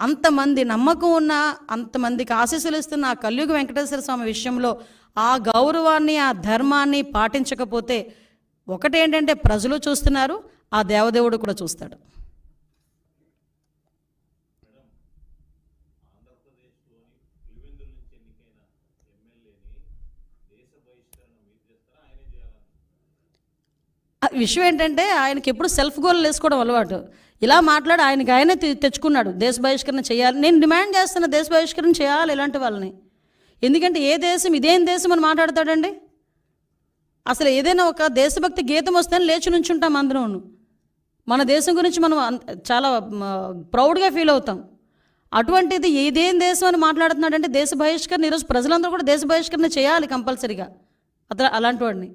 అంతమంది నమ్మకం ఉన్న అంతమందికి ఆశీస్సులు ఇస్తున్న ఆ కలియుగ వెంకటేశ్వర స్వామి విషయంలో ఆ గౌరవాన్ని ఆ ధర్మాన్ని పాటించకపోతే ఒకటేంటంటే ప్రజలు చూస్తున్నారు ఆ దేవదేవుడు కూడా చూస్తాడు. విషయం ఏంటంటే ఆయనకి ఎప్పుడు సెల్ఫ్ గోల్ వేసుకోవడం అలవాటు. ఇలా మాట్లాడి ఆయనకి ఆయనే తె- తెచ్చుకున్నాడు. దేశ బహిష్కరణ చేయాలి. నేను డిమాండ్ చేస్తున్న దేశ బహిష్కరణ చేయాలి ఇలాంటి వాళ్ళని. ఎందుకంటే ఏ దేశం ఇదేం దేశం అని మాట్లాడతాడండి? అసలు ఏదైనా ఒక దేశభక్తి గీతం వస్తే లేచి నుంచుంటాం అందరం మన దేశం గురించి మనం చాలా ప్రౌడ్గా ఫీల్ అవుతాం. అటువంటిది ఏదేం దేశం అని మాట్లాడుతున్నాడంటే దేశ బహిష్కరణ ఈరోజు ప్రజలందరూ కూడా దేశ బహిష్కరణ చేయాలి కంపల్సరీగా. అతను అలాంటి వాడిని.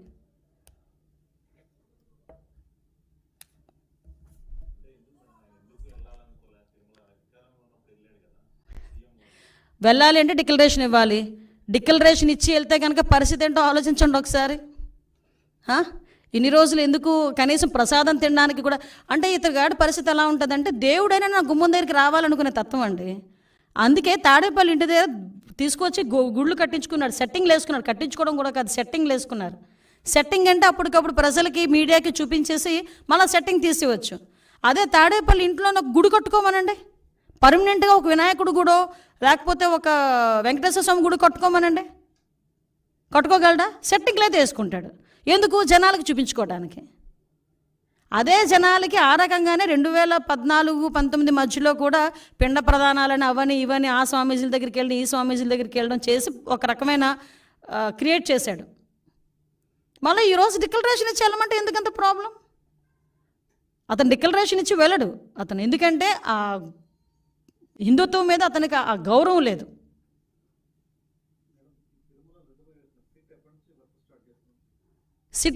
వెళ్ళాలి అంటే డిక్లరేషన్ ఇవ్వాలి. డిక్లరేషన్ ఇచ్చి వెళ్తే కనుక పరిస్థితి ఏంటో ఆలోచించండి ఒకసారి. ఇన్ని రోజులు ఎందుకు కనీసం ప్రసాదం తినడానికి కూడా అంటే ఇతని గాడి పరిస్థితి ఎలా ఉంటుందంటే దేవుడైనా నా గుమ్మం దగ్గరికి రావాలనుకునే తత్వం అండి. అందుకే తాడేపల్లి ఇంటి దగ్గర తీసుకొచ్చి గుళ్ళు కట్టించుకున్నాడు. సెట్టింగ్లు వేసుకున్నాడు. కట్టించుకోవడం కూడా కాదు సెట్టింగ్లు వేసుకున్నారు. సెట్టింగ్ అంటే అప్పటికప్పుడు ప్రజలకి మీడియాకి చూపించేసి మళ్ళీ సెట్టింగ్ తీసేవచ్చు. అదే తాడేపల్లి ఇంట్లో ఒక గుడి కట్టుకోమనండి. పర్మనెంట్గా ఒక వినాయకుడు గుడో లేకపోతే ఒక వెంకటేశ్వర స్వామి గుడి కట్టుకోమనండి? కట్టుకోగలడా? సెట్టింగ్లు అయితే వేసుకుంటాడు ఎందుకు? జనాలకు చూపించుకోవడానికి. అదే జనాలకి ఆ రకంగానే రెండు వేల పద్నాలుగు పంతొమ్మిది మధ్యలో కూడా పిండ ప్రధానాలని అవని ఇవని ఆ స్వామీజీల దగ్గరికి వెళ్ళి ఈ స్వామీజీల దగ్గరికి వెళ్ళడం చేసి ఒక రకమైన క్రియేట్ చేశాడు. మళ్ళీ ఈరోజు డిక్లరేషన్ ఇచ్చి వెళ్ళమంటే ఎందుకంత ప్రాబ్లం అతను డిక్లరేషన్ ఇచ్చి వెళ్ళడు. అతను ఎందుకంటే ఆ హిందుత్వం మీద అతనికి ఆ గౌరవం లేదు.